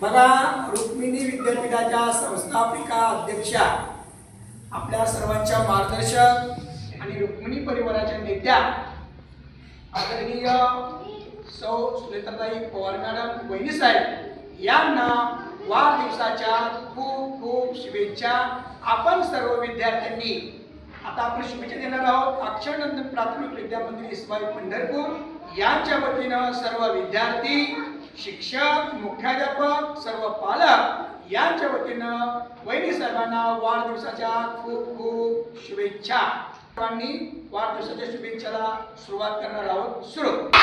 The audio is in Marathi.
मला रुक्मिणी विद्यापीठाच्या संस्थापिका अध्यक्षा आपल्या सर्वांच्या मार्गदर्शक आणि रुक्मिणी परिवाराच्या नेत्या आदरणीय सौ सुनेत्राताई पवार मॅडम वहिनी साहेब यांना वाढदिवसाच्या खूप खूप शुभेच्छा. आपण सर्व विद्यार्थ्यांनी आता आपण शुभेच्छा देणार आहोत. अक्षरनंदन प्राथमिक विद्यामंदिर इस्माईल पंढरपूर यांच्या वतीनं सर्व विद्यार्थी शिक्षक मुख्याध्यापक सर्व पालक यांच्या वतीनं वहिनी साहेबांना वाढदिवसाच्या खूप खूप शुभेच्छा. सर्वांनी वाढदिवसाच्या शुभेच्छाला सुरुवात करणार आहोत. सुरू.